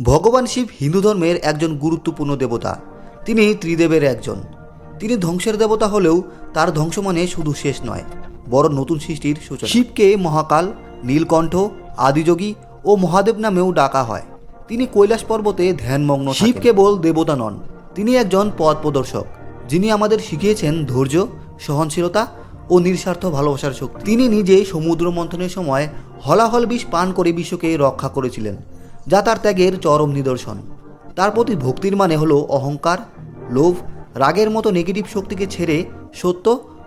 ভগবান শিব হিন্দু ধর্মের একজন গুরুত্বপূর্ণ দেবতা। তিনি ত্রিদেবের একজন। তিনি ধ্বংসের দেবতা হলেও তার ধ্বংস মানে শুধু শেষ নয় বড় নতুন সৃষ্টির সূচনা। শিবকে মহাকাল, নীলকণ্ঠ, আদিযোগী ও মহাদেব নামেও ডাকা হয়। তিনি কৈলাস পর্বতে ধ্যানমগ্ন শিব কেবল দেবতা নন, তিনি একজন পথ প্রদর্শক, যিনি আমাদের শিখিয়েছেন ধৈর্য, সহনশীলতা ও নিঃস্বার্থ ভালোবাসার শক্তি। তিনি নিজে সমুদ্র মন্থনের সময় হলাহল বিষ পান করে বিশ্বকে রক্ষা করেছিলেন। যা তার ত্যাগের চরম নিদর্শন। তার প্রতি ভক্তির মানে হলো অহংকার, লোভ, রাগের মতো নেগেটিভ শক্তিকে ছেড়ে সত্য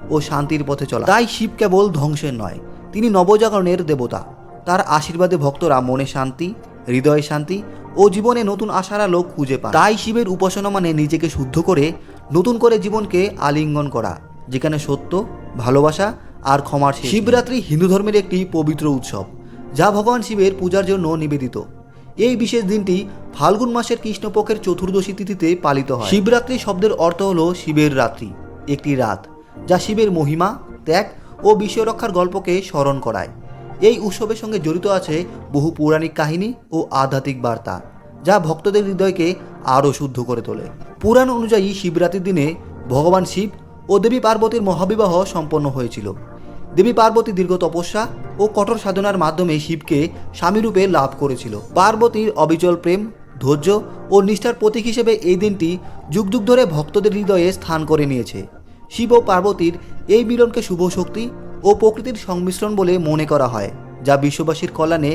ও শান্তির পথে চলা। তাই শিব কেবল ধ্বংসের নয়, তিনি নবজাগরণের দেবতা। তার আশীর্বাদে ভক্তরা মনে শান্তি, হৃদয়ে শান্তি ও জীবনে নতুন আশার আলো খুঁজে পায়। তাই শিবের উপাসনা মানে নিজেকে শুদ্ধ করে, নতুন করে জীবনকে আলিঙ্গন করা, যেখানে সত্য, ভালোবাসা আর ক্ষমার শিবরাত্রি হিন্দু ধর্মের একটি পবিত্র উৎসব, যা ভগবান শিবের পূজার জন্য নিবেদিত। এই বিশেষ দিনটি ফাল্গুন মাসের কৃষ্ণপক্ষের চতুর্দশী তিথিতে পালিত হয়। শিবরাত্রি শব্দের অর্থ হল শিবের রাত্রি, একটি রাত, যা শিবের মহিমা, ত্যাগ ও বিশ্বরক্ষার গল্পকে স্মরণ করায়। এই উৎসবের সঙ্গে জড়িত আছে বহু পৌরাণিক কাহিনী ও আধ্যাত্মিক বার্তা, যা ভক্তদের হৃদয়কে আরও শুদ্ধ করে তোলে। পুরাণ অনুযায়ী শিবরাত্রির দিনে ভগবান শিব ও দেবী পার্বতীর মহাবিবাহ সম্পন্ন হয়েছিল। দেবী পার্বতী দীর্ঘ তপস্যা ও কঠোর সাধনার মাধ্যমে শিবকে স্বামীরূপে লাভ করেছিল। পার্বতীর অবিচল প্রেম, ধৈর্য ও নিষ্ঠার প্রতীক হিসেবে এই দিনটি যুগ যুগ ধরে ভক্তদের হৃদয়ে স্থান করে নিয়েছে। শিব ও পার্বতীর এই মিলনকে শুভ শক্তি ও প্রকৃতির সংমিশ্রণ বলে মনে করা হয়। যা বিশ্ববাসীর কল্যাণে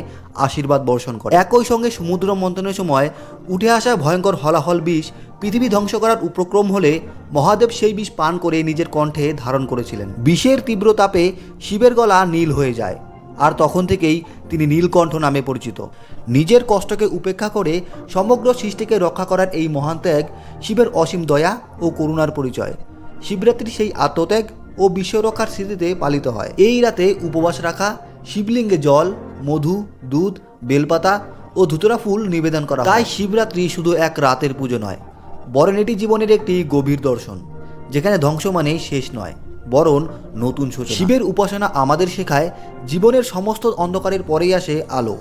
আশীর্বাদ বর্ষণ করে। একই সঙ্গে সমুদ্র মন্থনের সময় উঠে আসা ভয়ঙ্কর হলাহল বিষ পৃথিবী ধ্বংস করার উপক্রম হলে মহাদেব সেই বিষ পান করে নিজের কণ্ঠে ধারণ করেছিলেন। বিষের তীব্র তাপে শিবের গলা নীল হয়ে যায়, আর তখন থেকেই তিনি নীলকণ্ঠ নামে পরিচিত। নিজের কষ্টকে উপেক্ষা করে সমগ্র সৃষ্টিকে রক্ষা করার এই মহান ত্যাগ শিবের অসীম দয়া ও করুণার পরিচয়। শিবরাত্রি সেই আত্মত্যাগ ও বিশ্বরক্ষার স্মৃতিতে পালিত হয়। এই রাতে উপবাস রাখা শিবলিঙ্গে জল মধু দুধ বেলপাতা ও ধুতরা ফুল নিবেদন করা তাই শিবরাত্রি শুধু এক রাতের পুজো নয় বরং এটি জীবনের একটি গভীর দর্শন যেখানে ধ্বংস মানেই শেষ নয় বরং নতুন সূচনা। শিবের উপাসনা আমাদের শেখায় জীবনের সমস্ত অন্ধকারের পরেই আসে আলো।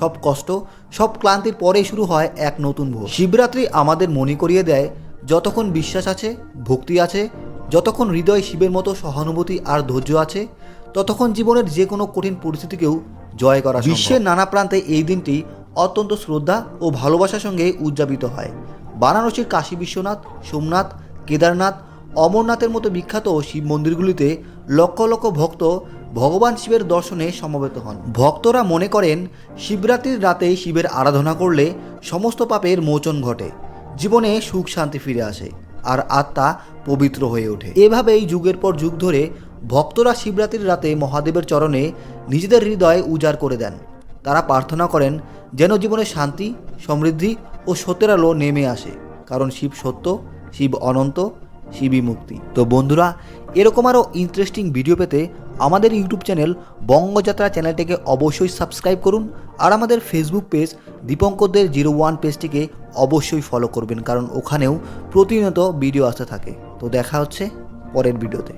সব কষ্ট সব ক্লান্তির পরেই শুরু হয় এক নতুন ভোর। শিবরাত্রি আমাদের মনে করিয়ে দেয় যতক্ষণ বিশ্বাস আছে ভক্তি আছে যতক্ষণ হৃদয় শিবের মতো সহানুভূতি আর ধৈর্য আছে ততক্ষণ জীবনের যে কোনো কঠিন পরিস্থিতিকেও জয় করা। বিশ্বের নানা প্রান্তে এই দিনটি অত্যন্ত শ্রদ্ধা ও ভালোবাসার সঙ্গে উদযাপিত হয়। বারাণসীর কাশী বিশ্বনাথ, সোমনাথ, কেদারনাথ, অমরনাথের মতো বিখ্যাত শিব মন্দিরগুলিতে লক্ষ লক্ষ ভক্ত ভগবান শিবের দর্শনে সমবেত হন। ভক্তরা মনে করেন, শিবরাত্রির রাতে শিবের আরাধনা করলে সমস্ত পাপের মোচন ঘটে, জীবনে সুখ শান্তি ফিরে আসে, আর আত্মা পবিত্র হয়ে ওঠে। এভাবেই যুগের পর যুগ ধরে ভক্তরা শিবরাত্রির রাতে মহাদেবের চরণে নিজেদের হৃদয় উজাড় করে দেন। তারা প্রার্থনা করেন, যেন জীবনে শান্তি, সমৃদ্ধি ও সত্যের আলো নেমে আসে, কারণ শিব সত্য, শিব অনন্ত, শিবই মুক্তি। তো বন্ধুরা, এরকম আরও ইন্টারেস্টিং ভিডিও পেতে আমাদের ইউটিউব চ্যানেল বঙ্গযাত্রা চ্যানেলটিকে অবশ্যই সাবস্ক্রাইব করুন আর আমাদের ফেসবুক পেজ দীপঙ্করদের জিরো ওয়ান পেজটিকে অবশ্যই ফলো করবেন, কারণ ওখানেও প্রতিনিয়ত ভিডিও আসতে থাকে। তো দেখা হচ্ছে পরের ভিডিওতে